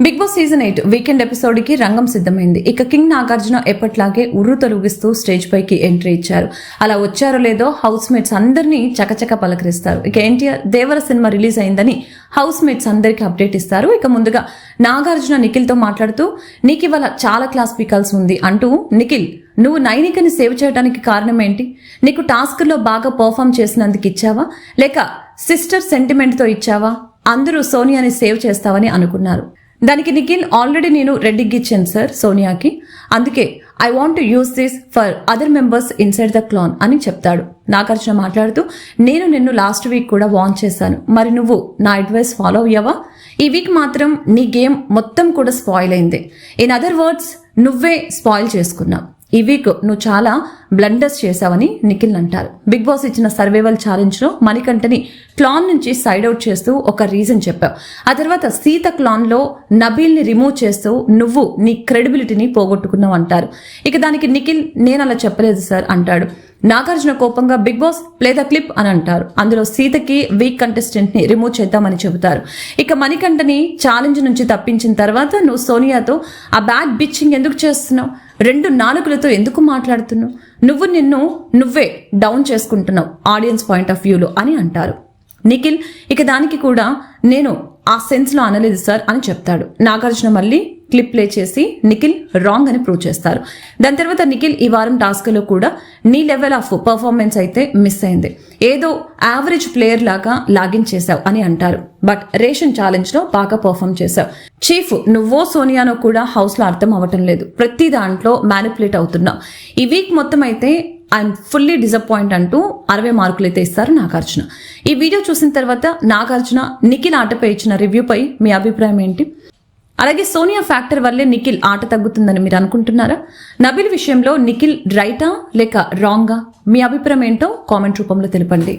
Bigg Boss season eight weekend ఎపిసోడ్కి రంగం సిద్ధమైంది. ఇక కింగ్ నాగార్జున ఎప్పట్లాగే ఉర్రు తొలగిస్తూ స్టేజ్ పైకి ఎంట్రీ ఇచ్చారు. అలా వచ్చారో లేదో హౌస్ మేట్స్ అందరినీ చకచక పలకరిస్తారు. ఇక ఎన్టీఆర్ దేవర సినిమా రిలీజ్ అయిందని హౌస్ మేట్స్ అందరికీ అప్డేట్ ఇస్తారు. ఇక ముందుగా నాగార్జున నిఖిల్తో మాట్లాడుతూ నీకు ఇవాళ చాలా క్లాస్ పీకాల్సి ఉంది అంటూ నిఖిల్ నువ్వు నైనికని సేవ్ చేయడానికి కారణం ఏంటి? నీకు టాస్క్లో బాగా పర్ఫామ్ చేసినందుకు ఇచ్చావా? లేక సిస్టర్ సెంటిమెంట్తో ఇచ్చావా? అందరూ సోనియాని సేవ్ చేస్తావని అనుకున్నారు. దానికి నిఖిల్ ఆల్రెడీ నేను రెడ్డికి ఇచ్చాను సార్ సోనియాకి. అందుకే I want use this for other members inside the clan అని చెప్తాడు. నాగార్జున మాట్లాడుతూ నేను నిన్ను లాస్ట్ వీక్ కూడా వాన్ చేశాను. మరి నువ్వు నా అడ్వైస్ ఫాలో అయ్యావా? ఈ వీక్ మాత్రం నీ గేమ్ మొత్తం కూడా స్పాయిల్ అయింది. ఇన్ అదర్ వర్డ్స్ నువ్వే స్పాయిల్ చేసుకున్నావు. ఈ వీక్ నువ్వు చాలా బ్లండర్స్ చేశావని నిఖిల్ అంటారు. బిగ్ బాస్ ఇచ్చిన సర్వేవల్ ఛాలెంజ్లో మణికంఠని క్లాన్ నుంచి సైడ్ అవుట్ చేస్తూ ఒక రీజన్ చెప్పావు. ఆ తర్వాత సీత క్లాన్లో నబీల్ని రిమూవ్ చేస్తూ నువ్వు నీ క్రెడిబిలిటీని పోగొట్టుకున్నావు అంటారు. ఇక దానికి నిఖిల్ నేను అలా చెప్పలేదు సార్ అంటాడు. నాగార్జున కోపంగా Bigg Boss play the clip అని అంటారు. అందులో సీతకి వీక్ కంటెస్టెంట్ని రిమూవ్ చేద్దామని చెబుతారు. ఇక మణికంఠని ఛాలెంజ్ నుంచి తప్పించిన తర్వాత నువ్వు సోనియాతో ఆ బ్యాడ్ బిచ్చింగ్ ఎందుకు చేస్తున్నావు? రెండు నాలుగులతో ఎందుకు మాట్లాడుతున్నావు? నువ్వు నిన్ను నువ్వే డౌన్ చేసుకుంటున్నావు ఆడియన్స్ పాయింట్ ఆఫ్ వ్యూలో అని అంటారు. నిఖిల్ ఇక దానికి కూడా నేను ఆ సెన్స్లో అనలేదు సార్ అని చెప్తాడు. నాగార్జున మళ్ళీ క్లిప్ ప్లే చేసి నిఖిల్ రాంగ్ అని ప్రూవ్ చేస్తారు. దాని తర్వాత నిఖిల్ ఈ వారం టాస్క్లో కూడా నీ లెవెల్ ఆఫ్ పర్ఫార్మెన్స్ అయితే మిస్ అయింది. ఏదో యావరేజ్ ప్లేయర్ లాగా లాగిన్ చేశావు అని అంటారు. బట్ రేషన్ ఛాలెంజ్లో బాగా పర్ఫామ్ చేశావు. చీఫ్ నువ్వో సోనియానో కూడా హౌస్లో అర్థం అవ్వటం లేదు. ప్రతి దాంట్లో మ్యానిపులేట్ అవుతున్నావు. ఈ వీక్ మొత్తం అయితే ఐఎమ్ ఫుల్లీ డిసప్పాయింట్ అంటూ అరవై మార్కులు అయితే ఇస్తారు నాగార్జున. ఈ వీడియో చూసిన తర్వాత నాగార్జున నిఖిల్ ఆటపై ఇచ్చిన రివ్యూపై మీ అభిప్రాయం ఏంటి? అలాగే సోనియా ఫ్యాక్టర్ వల్లే నిఖిల్ ఆట తగ్గుతుందని మీరు అనుకుంటున్నారా? నబిల్ విషయంలో నిఖిల్ రైటా లేక రాంగా? మీ అభిప్రాయం ఏంటో కామెంట్ రూపంలో తెలపండి.